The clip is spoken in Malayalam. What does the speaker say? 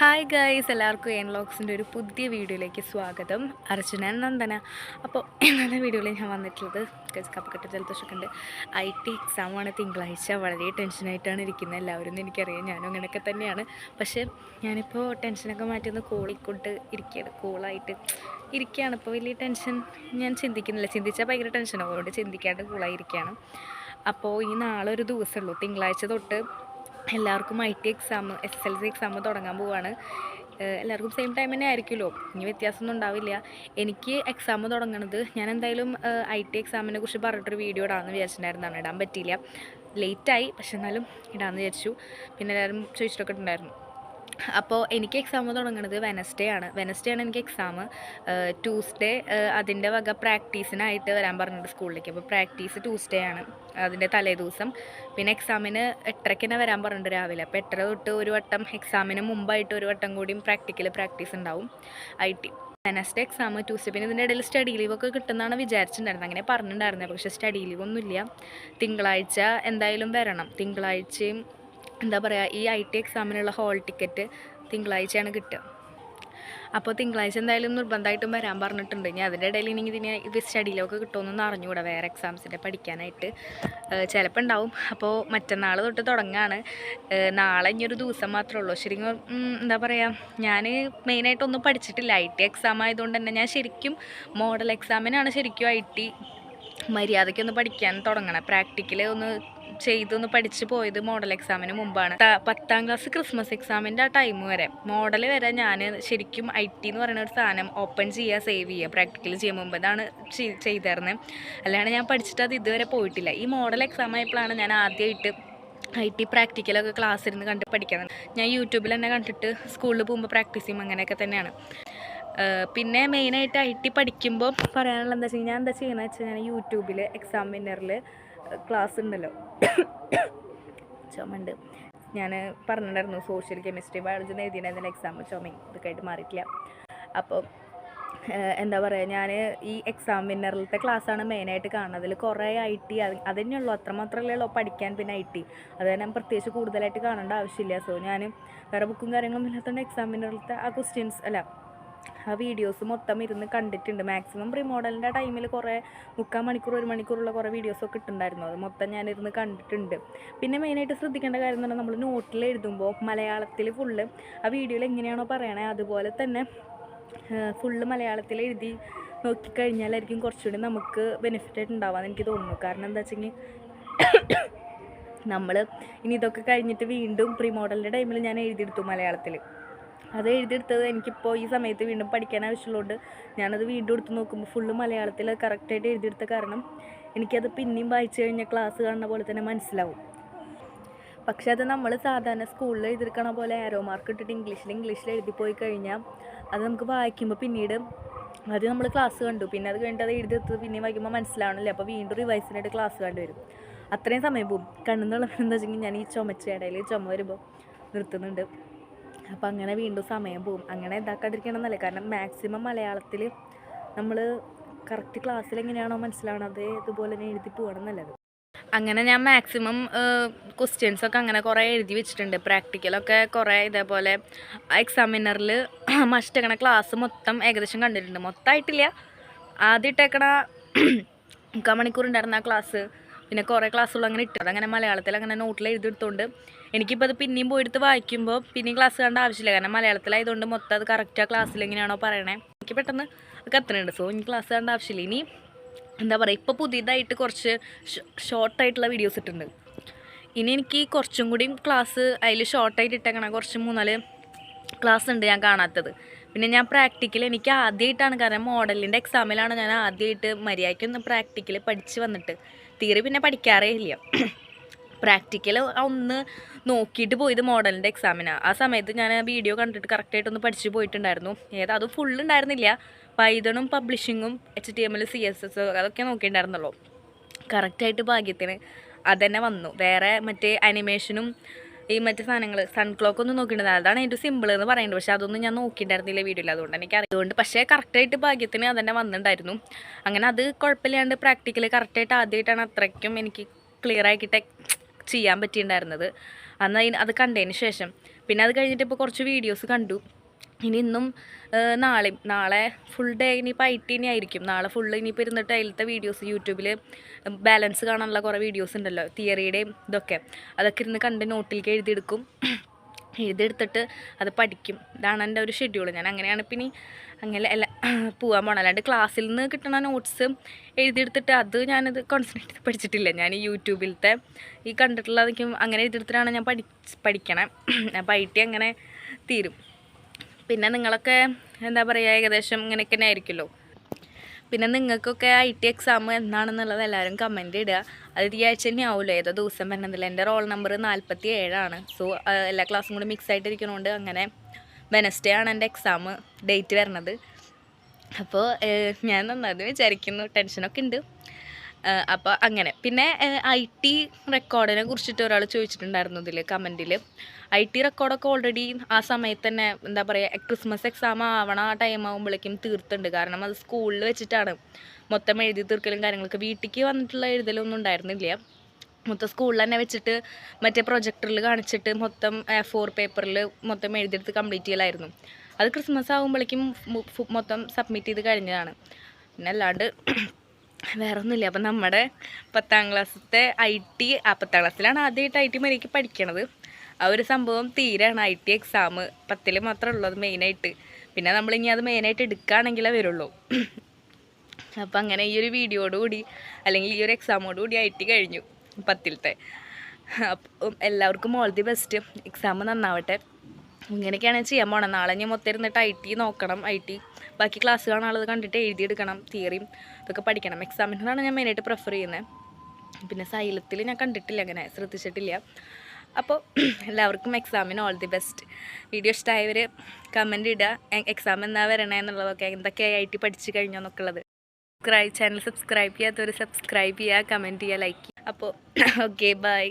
ഹായ് ഗൈസ് എല്ലാവർക്കും എൻ ലോക്സിന്റെ ഒരു പുതിയ വീഡിയോയിലേക്ക് സ്വാഗതം. അർജുനൻ നന്ദന. അപ്പോൾ ഇന്നത്തെ വീഡിയോയിൽ ഞാൻ വന്നിട്ടുള്ളത് കപ്പക്കെട്ട് ജലദോഷമൊക്കെ ഐ ടി എക്സാമാണ് തിങ്കളാഴ്ച. വളരെ ടെൻഷനായിട്ടാണ് ഇരിക്കുന്നത്. എല്ലാവരും എന്ന് എനിക്കറിയാം. ഞാനും അങ്ങനെയൊക്കെ തന്നെയാണ്. പക്ഷേ ഞാനിപ്പോൾ ടെൻഷനൊക്കെ മാറ്റി ഒന്ന് കൂളിക്കൊണ്ട് ഇരിക്കുകയാണ് കൂളായിട്ട് ഇരിക്കുകയാണ് ഇപ്പോൾ വലിയ ടെൻഷൻ ഞാൻ ചിന്തിക്കുന്നില്ല. ചിന്തിച്ചാൽ ഭയങ്കര ടെൻഷനാവും അതുകൊണ്ട് ചിന്തിക്കാണ്ട് കൂളായിരിക്കുകയാണ് അപ്പോൾ ഈ നാളെ ഒരു ദിവസമുള്ളൂ തിങ്കളാഴ്ച തൊട്ട് എല്ലാവർക്കും I T exam S L C exam തുടങ്ങാൻ പോവുകയാണ് എല്ലാവർക്കും സെയിം ടൈം തന്നെ ആയിരിക്കുമല്ലോ. ഇനി വ്യത്യാസമൊന്നും ഉണ്ടാവില്ല. എനിക്ക് എക്സാം തുടങ്ങണത് ഞാൻ എന്തായാലും ഐ ടി എക്സാമിനെ കുറിച്ച് പറഞ്ഞിട്ടൊരു വീഡിയോ ഇടാമെന്ന് വിചാരിച്ചിട്ടുണ്ടായിരുന്നതാണ്. ഇടാൻ പറ്റിയില്ല. ലേറ്റായി പക്ഷെ എന്നാലും ഇടാമെന്ന് വിചാരിച്ചു. പിന്നെ എല്ലാവരും ചോദിച്ചിട്ടൊക്കെ ഉണ്ടായിരുന്നു അപ്പോൾ എനിക്ക് എക്സാം തുടങ്ങുന്നത് വെനസ്ഡേ ആണ്. വെനസ്ഡേ ആണ് എനിക്ക് എക്സാം ട്യൂസ്ഡേ അതിന്റെ വക പ്രാക്ടീസിനായിട്ട് വരാൻ പറഞ്ഞിട്ടുണ്ട് സ്കൂളിലേക്ക്. അപ്പോൾ പ്രാക്ടീസ് ട്യൂസ്ഡേ ആണ് അതിന്റെ തലേ ദിവസം. പിന്നെ എക്സാമിന് എട്ടരയ്ക്ക് തന്നെ വരാൻ പറഞ്ഞിട്ടുണ്ട് രാവിലെ. അപ്പോൾ എട്ടര തൊട്ട് ഒരു വട്ടം എക്സാമിന് മുമ്പായിട്ട് ഒരു വട്ടം കൂടിയും പ്രാക്ടിക്കൽ പ്രാക്ടീസ് ഉണ്ടാവും. I T Wednesday exam Tuesday പിന്നെ ഇതിന്റെ ഇടയിൽ സ്റ്റഡി ലീവ് ഒക്കെ കിട്ടുന്നതാണ് വിചാരിച്ചിട്ടുണ്ടായിരുന്നത്. അങ്ങനെ പറഞ്ഞിട്ടുണ്ടായിരുന്നത് പക്ഷേ സ്റ്റഡി ലീവ് ഒന്നുമില്ല. തിങ്കളാഴ്ച എന്തായാലും വരണം. തിങ്കളാഴ്ചയും എന്താ പറയുക ഈ ഐ ടി എക്സാമിനുള്ള ഹോൾ ടിക്കറ്റ് തിങ്കളാഴ്ചയാണ് കിട്ടുക. അപ്പോൾ തിങ്കളാഴ്ച എന്തായാലും നിർബന്ധമായിട്ടും വരാൻ പറഞ്ഞിട്ടുണ്ട്. ഞാൻ അതിന്റെ ഇടയിൽ ഇനി ഇതിന് ഇത് സ്റ്റഡിയിലൊക്കെ കിട്ടുമെന്നൊന്നും അറിഞ്ഞുകൂടാ വേറെ എക്സാംസിന്റെ പഠിക്കാനായിട്ട്. ചിലപ്പോൾ ഉണ്ടാവും അപ്പോൾ മറ്റന്നാൾ തൊട്ട് തുടങ്ങാണ്. നാളെ ഇനിയൊരു ദിവസം മാത്രമേ ഉള്ളൂ. ശരിക്കും എന്താ പറയുക ഞാൻ മെയിനായിട്ടൊന്നും പഠിച്ചിട്ടില്ല. ഐ ടി എക്സാം ആയതുകൊണ്ട് തന്നെ ഞാൻ ശരിക്കും മോഡൽ എക്സാമിനാണ് ശരിക്കും ഐ ടി മര്യാദയ്ക്കൊന്ന് പഠിക്കാൻ തുടങ്ങണം. പ്രാക്ടിക്കൽ ഒന്ന് ചെയ്തൊന്ന് പഠിച്ച് പോയത് മോഡൽ എക്സാമിന് മുമ്പാണ്. പത്താം ക്ലാസ് ക്രിസ്മസ് എക്സാമിന്റെ ആ ടൈം വരെ. മോഡൽ വരെ ഞാൻ ശരിക്കും ഐ ടി എന്ന് പറയുന്ന ഒരു സാധനം ഓപ്പൺ ചെയ്യുക സേവ് ചെയ്യുക പ്രാക്ടിക്കൽ ചെയ്യാൻ മുമ്പ് ഇതാണ് ചെയ്- ചെയ്തിരുന്നത് അല്ലാണ്ട് ഞാൻ പഠിച്ചിട്ട് അത് ഇതുവരെ പോയിട്ടില്ല. ഈ മോഡൽ എക്സാം ആയപ്പോഴാണ് ഞാൻ ആദ്യമായിട്ട് ഐ ടി പ്രാക്ടിക്കലൊക്കെ ക്ലാസ് ഇരുന്ന് കണ്ട് പഠിക്കാൻ ഞാൻ യൂട്യൂബിൽ തന്നെ കണ്ടിട്ട് സ്കൂളിൽ പോകുമ്പോൾ പ്രാക്ടീസ് ചെയ്യും അങ്ങനെയൊക്കെ തന്നെയാണ്. പിന്നെ മെയിനായിട്ട് ഐ ടി പഠിക്കുമ്പോൾ പറയാനുള്ള എന്താ വെച്ചാൽ ഞാൻ എന്താ ചെയ്യുന്നത് വെച്ചാൽ ഞാൻ യൂട്യൂബിൽ എക്സാം വിന്നറിൽ ക്ലാസ് ഉണ്ടല്ലോ ചുമണ്ട്. ഞാൻ പറഞ്ഞിട്ടുണ്ടായിരുന്നു സോഷ്യൽ കെമിസ്ട്രി ബയോളജി എഴുതിയിട്ടുണ്ടായിരുന്ന എക്സാം ചുമയും ഇതൊക്കെ ആയിട്ട് മാറിയിട്ടില്ല. അപ്പോൾ എന്താ പറയുക ഞാൻ ഈ എക്സാം വിന്നറിലത്തെ ക്ലാസ്സാണ് മെയിനായിട്ട് കാണുന്നത്. അതിൽ കുറേ ഐ ടി അത് തന്നെയുള്ളൂ അത്രമാത്രമല്ലേ ഉള്ളൂ പഠിക്കാൻ പിന്നെ ഐ ടി അത് തന്നെ പ്രത്യേകിച്ച് കൂടുതലായിട്ട് കാണേണ്ട ആവശ്യമില്ല. സോ ഞാൻ വേറെ ബുക്കും കാര്യങ്ങളും ഇല്ലാത്തതുകൊണ്ട് എക്സാം വിന്നറിലത്തെ ആ ക്വസ്റ്റ്യൻസ് അല്ല ആ വീഡിയോസ് മൊത്തം ഇരുന്ന് കണ്ടിട്ടുണ്ട്. മാക്സിമം പ്രീ മോഡലിന്റെ ടൈമിൽ കുറേ മുക്കാൽ മണിക്കൂർ ഒരു മണിക്കൂറുള്ള കുറേ വീഡിയോസൊക്കെ ഇട്ടുണ്ടായിരുന്നു അത് മൊത്തം ഞാനിരുന്ന് കണ്ടിട്ടുണ്ട്. പിന്നെ മെയിനായിട്ട് ശ്രദ്ധിക്കേണ്ട കാര്യം എന്ന് പറഞ്ഞാൽ നമ്മൾ നോട്ടിൽ എഴുതുമ്പോൾ മലയാളത്തിൽ ഫുള്ള് ആ വീഡിയോയിൽ എങ്ങനെയാണോ പറയണേ അതുപോലെ തന്നെ ഫുള്ള് മലയാളത്തിൽ എഴുതി നോക്കിക്കഴിഞ്ഞാലായിരിക്കും കുറച്ചുകൂടി നമുക്ക് ബെനിഫിറ്റ് ആയിട്ട് ഉണ്ടാവാന്ന് എനിക്ക് തോന്നുന്നു. കാരണം എന്താ വെച്ചെങ്കിൽ നമ്മൾ ഇനി ഇതൊക്കെ കഴിഞ്ഞിട്ട് വീണ്ടും പ്രീ മോഡലിന്റെ ടൈമിൽ ഞാൻ എഴുതിയെടുത്തു മലയാളത്തിൽ അത് എഴുതിയെടുത്തത് എനിക്കിപ്പോൾ ഈ സമയത്ത് വീണ്ടും പഠിക്കാൻ ആവശ്യമുള്ളതുകൊണ്ട് ഞാനത് വീണ്ടും എടുത്ത് നോക്കുമ്പോൾ ഫുള്ള് മലയാളത്തിൽ കറക്റ്റായിട്ട് എഴുതിയെടുത്ത കാരണം എനിക്കത് പിന്നെയും വായിച്ചു കഴിഞ്ഞാൽ ക്ലാസ് കാണുന്ന പോലെ തന്നെ മനസ്സിലാവും. പക്ഷെ അത് നമ്മൾ സാധാരണ സ്കൂളിൽ എഴുതിയിരിക്കണ പോലെ ആരോ മാർക്ക് ഇട്ടിട്ട് ഇംഗ്ലീഷിൽ ഇംഗ്ലീഷിൽ എഴുതി പോയി കഴിഞ്ഞാൽ അത് നമുക്ക് വായിക്കുമ്പോൾ പിന്നീട് അത് നമ്മൾ ക്ലാസ് കണ്ടു. പിന്നെ അത് കഴിഞ്ഞിട്ട് അത് എഴുതിയെടുത്തത് പിന്നെയും വായിക്കുമ്പോൾ മനസ്സിലാവണമല്ലേ അപ്പോൾ വീണ്ടും റിവൈസിനായിട്ട് ക്ലാസ് കണ്ടു വരും. അത്രയും സമയം പോകും കണ്ണെന്നുള്ള എന്താ വെച്ചെങ്കിൽ ഞാൻ ഈ ചുമച്ച ഇടയിൽ ചുമ വരുമ്പോൾ നിർത്തുന്നുണ്ട്. അപ്പോൾ അങ്ങനെ വീണ്ടും സമയം പോവും അങ്ങനെ ഇതാക്കാണ്ടിരിക്കണമെന്നല്ലേ കാരണം മാക്സിമം മലയാളത്തിൽ നമ്മൾ കറക്റ്റ് ക്ലാസ്സിൽ എങ്ങനെയാണോ മനസ്സിലാവണത് ഇതുപോലെ തന്നെ എഴുതി പോകണം നല്ലത്. അങ്ങനെ ഞാൻ മാക്സിമം ക്വസ്റ്റ്യൻസൊക്കെ അങ്ങനെ കുറേ എഴുതി വെച്ചിട്ടുണ്ട്. പ്രാക്ടിക്കലൊക്കെ കുറേ ഇതേപോലെ എക്സാമിനറിൽ മസ്റ്റക്കണ ക്ലാസ് മൊത്തം ഏകദേശം കണ്ടിട്ടുണ്ട്. മൊത്തമായിട്ടില്ല ആദ്യം ഇട്ടേക്കണ മുക്കാൽ മണിക്കൂർ ഉണ്ടായിരുന്ന ആ ക്ലാസ് പിന്നെ കുറേ ക്ലാസ്സുകൾ അങ്ങനെ ഇട്ടു. അതങ്ങനെ മലയാളത്തിൽ അങ്ങനെ നോട്ടിൽ എഴുതിയെടുത്തോണ്ട് എനിക്കിപ്പോൾ അത് പിന്നെയും പോയിട്ട് വായിക്കുമ്പോൾ പിന്നെയും ക്ലാസ് കണ്ട ആവശ്യമില്ല. കാരണം മലയാളത്തിലായതുകൊണ്ട് മൊത്തം അത് കറക്റ്റ് ക്ലാസ്സിൽ എങ്ങനെയാണോ പറയണേ. എനിക്ക് പെട്ടെന്ന് എത്തുന്നുണ്ട് സോ ഇനി ക്ലാസ് കണ്ട ആവശ്യമില്ല. ഇനി എന്താ പറയുക ഇപ്പോൾ പുതിയതായിട്ട് കുറച്ച് ഷോർട്ടായിട്ടുള്ള വീഡിയോസ് ഇട്ടുണ്ട് ഇനി എനിക്ക് കുറച്ചും കൂടിയും ക്ലാസ് അതിൽ ഷോർട്ടായിട്ട് ഇട്ടേക്കണം. കുറച്ച് മൂന്നാൽ ക്ലാസ് ഉണ്ട് ഞാൻ കാണാത്തത്. പിന്നെ ഞാൻ പ്രാക്ടിക്കൽ എനിക്ക് ആദ്യമായിട്ടാണ് കാരണം മോഡലിന്റെ എക്സാമിലാണ് ഞാൻ ആദ്യമായിട്ട് മര്യാദയ്ക്കൊന്ന് പ്രാക്ടിക്കൽ പഠിച്ച് വന്നിട്ട്. തീരെ പിന്നെ പഠിക്കാറേ ഇല്ല. പ്രാക്ടിക്കൽ ഒന്ന് നോക്കിയിട്ട് പോയത് മോഡലിന്റെ എക്സാമിനാണ് ആ സമയത്ത് ഞാൻ വീഡിയോ കണ്ടിട്ട് കറക്റ്റായിട്ടൊന്ന് പഠിച്ച് പോയിട്ടുണ്ടായിരുന്നു. ഏതാ അത് ഫുൾ ഉണ്ടായിരുന്നില്ല. പൈതണും പബ്ലിഷിങ്ങും H T M L C S S അതൊക്കെ നോക്കിയിട്ടുണ്ടായിരുന്നുള്ളൂ. കറക്റ്റായിട്ട് ഭാഗ്യത്തിന് അതന്നെ വന്നു. വേറെ മറ്റേ അനിമേഷനും ഈ മറ്റു സാധനങ്ങൾ സൺ ക്ലോക്ക് ഒന്നും നോക്കിയിട്ടുണ്ടായിരുന്നു അതാണ് ഏറ്റവും സിമ്പിൾ എന്ന് പറയുന്നത്. പക്ഷേ അതൊന്നും ഞാൻ നോക്കിയിട്ടുണ്ടായിരുന്നില്ല വീഡിയോയിൽ അതുകൊണ്ട് എനിക്ക് അറിയുന്നുണ്ട് പക്ഷേ കറക്റ്റായിട്ട് ഭാഗ്യത്തിന് അതന്നെ വന്നിട്ടുണ്ടായിരുന്നു. അങ്ങനെ അത് കുഴപ്പമില്ലാണ്ട് പ്രാക്ടിക്കൽ കറക്റ്റായിട്ട് ആദ്യമായിട്ടാണ് അത്രയ്ക്കും എനിക്ക് ക്ലിയർ ആക്കിയിട്ട് ചെയ്യാൻ പറ്റിയിട്ടുണ്ടായിരുന്നത്. അന്ന് അതിന് അത് കണ്ടതിന് ശേഷം. പിന്നെ അത് കഴിഞ്ഞിട്ട് ഇപ്പോൾ കുറച്ച് വീഡിയോസ് കണ്ടു. ഇനി ഇന്നും നാളെ നാളെയും നാളെ ഫുൾ ഡേ ഇനിയിപ്പോൾ ഐ ടി ആയിരിക്കും. നാളെ ഫുൾ ഇനിയിപ്പോൾ ഇരുന്നിട്ട് അതിലത്തെ വീഡിയോസ് യൂട്യൂബിൽ ബാലൻസ് കാണാനുള്ള കുറേ വീഡിയോസ് ഉണ്ടല്ലോ തിയറിയുടെയും ഇതൊക്കെ. അതൊക്കെ ഇരുന്ന് കണ്ട് നോട്ടിലേക്ക് എഴുതിയെടുക്കും. എഴുതിയെടുത്തിട്ട് അത് പഠിക്കും. ഇതാണ് എന്റെ ഒരു ഷെഡ്യൂൾ ഞാൻ അങ്ങനെയാണ് പിന്നെ അങ്ങനെ അല്ല പോകാൻ പോകണം അല്ലാണ്ട് ക്ലാസ്സിൽ നിന്ന് കിട്ടുന്ന നോട്ട്സ് എഴുതിയെടുത്തിട്ട് അത് ഞാനത് കോൺസെൻട്രേറ്റ് ചെയ്ത് പഠിച്ചിട്ടില്ല. ഞാൻ യൂട്യൂബിലത്തെ ഈ കണ്ടിട്ടുള്ളതൊക്കെ അങ്ങനെ എഴുതിയെടുത്തിട്ടാണ് ഞാൻ പഠി പഠിക്കണേ. അപ്പോൾ ഐ ടി അങ്ങനെ തീരും. പിന്നെ നിങ്ങളൊക്കെ എന്താ പറയുക ഏകദേശം ഇങ്ങനെയൊക്കെ തന്നെ ആയിരിക്കുമല്ലോ പിന്നെ നിങ്ങൾക്കൊക്കെ ഐ ടി എക്സാം എന്നാണെന്നുള്ളത് എല്ലാവരും കമന്റ് ഇടുക. അത് ഈ ആഴ്ച തന്നെ ആവുമല്ലോ ഏതോ ദിവസം വരണമെന്നില്ല എന്റെ റോൾ നമ്പർ നാൽപ്പത്തി ഏഴാണ് സോ എല്ലാ ക്ലാസ്സും കൂടി മിക്സ് ആയിട്ടിരിക്കണോണ്ട് അങ്ങനെ വെനസ്ഡേ ആണ് എന്റെ എക്സാം ഡേറ്റ് വരണത്. അപ്പോൾ ഞാൻ നന്നായിട്ട് വിചാരിക്കുന്നു. ടെൻഷനൊക്കെ ഉണ്ട്. അപ്പോൾ അങ്ങനെ. പിന്നെ ഐ ടി റെക്കോർഡിനെ കുറിച്ചിട്ട് ഒരാൾ ചോദിച്ചിട്ടുണ്ടായിരുന്നു ഇതിൽ കമന്റിൽ ഐ ടി റെക്കോർഡൊക്കെ ഓൾറെഡി ആ സമയത്ത് തന്നെ എന്താ പറയുക ക്രിസ്മസ് എക്സാം ആവണ ആ ടൈം ആകുമ്പോഴേക്കും തീർത്തുണ്ട്. കാരണം അത് സ്കൂളിൽ വെച്ചിട്ടാണ്. മൊത്തം എഴുതി തീർക്കലും കാര്യങ്ങളൊക്കെ. വീട്ടിലേക്ക് വന്നിട്ടുള്ള എഴുതലൊന്നും ഉണ്ടായിരുന്നില്ല. മൊത്തം സ്കൂളിൽ തന്നെ വെച്ചിട്ട് മറ്റേ പ്രൊജക്ടറിൽ കാണിച്ചിട്ട് മൊത്തം ഫോർ പേപ്പറിൽ മൊത്തം എഴുതിയെടുത്ത് കംപ്ലീറ്റ് ചെയ്യലായിരുന്നു. അത് ക്രിസ്മസ് ആകുമ്പോഴേക്കും മൊത്തം സബ്മിറ്റ് ചെയ്ത് കഴിഞ്ഞതാണ്. പിന്നെ അല്ലാണ്ട് വേറെ ഒന്നുമില്ല അപ്പം നമ്മുടെ പത്താം ക്ലാസ്സിലത്തെ ഐ ടി ആ പത്താം ക്ലാസ്സിലാണ് ആദ്യമായിട്ട് ഐ ടി മര്യാദയ്ക്ക് പഠിക്കണത്. ആ ഒരു സംഭവം തീരാണ്. ഐ ടി എക്സാം പത്തിൽ മാത്രമേ ഉള്ളൂ അത് മെയിനായിട്ട് പിന്നെ നമ്മളിനി അത് മെയിനായിട്ട് എടുക്കുകയാണെങ്കിലേ വരുള്ളൂ. അപ്പം അങ്ങനെ ഈ ഒരു വീഡിയോടുകൂടി അല്ലെങ്കിൽ ഈ ഒരു എക്സാമോടുകൂടി ഐ ടി കഴിഞ്ഞു പത്തിലത്തെ. എല്ലാവർക്കും ഓൾ ദി ബെസ്റ്റ് എക്സാം നന്നാവട്ടെ. ഇങ്ങനെയൊക്കെയാണ് ചെയ്യാൻ പോകണം നാളെ ഞാൻ മൊത്തം ഇരുന്നിട്ട് ഐ ടി നോക്കണം. ഐ ടി ബാക്കി ക്ലാസ് കാണാനുള്ളത് കണ്ടിട്ട് എഴുതിയെടുക്കണം തിയറിയും ഇതൊക്കെ പഠിക്കണം. എക്സാമിനാണ് ഞാൻ മെയിനായിട്ട് പ്രിഫർ ചെയ്യുന്നത് പിന്നെ സൈലത്തിൽ ഞാൻ കണ്ടിട്ടില്ല അങ്ങനെ ശ്രദ്ധിച്ചിട്ടില്ല. അപ്പോൾ എല്ലാവർക്കും എക്സാമിന് ഓൾ ദി ബെസ്റ്റ് വീഡിയോ ഇഷ്ടമായവർ കമന്റ് ഇടുക എക്സാം എന്നാ വരണേ എന്നുള്ളതൊക്കെ എന്തൊക്കെ ഐ ടി പഠിച്ചു കഴിഞ്ഞോ എന്നൊക്കെ ഉള്ളത് സബ്സ്ക്രൈബ് ചാനൽ സബ്സ്ക്രൈബ് ചെയ്യാത്തവർ സബ്സ്ക്രൈബ് ചെയ്യുക കമന്റ് ചെയ്യുക ലൈക്ക് ചെയ്യുക അപ്പോൾ ഓക്കെ ബൈ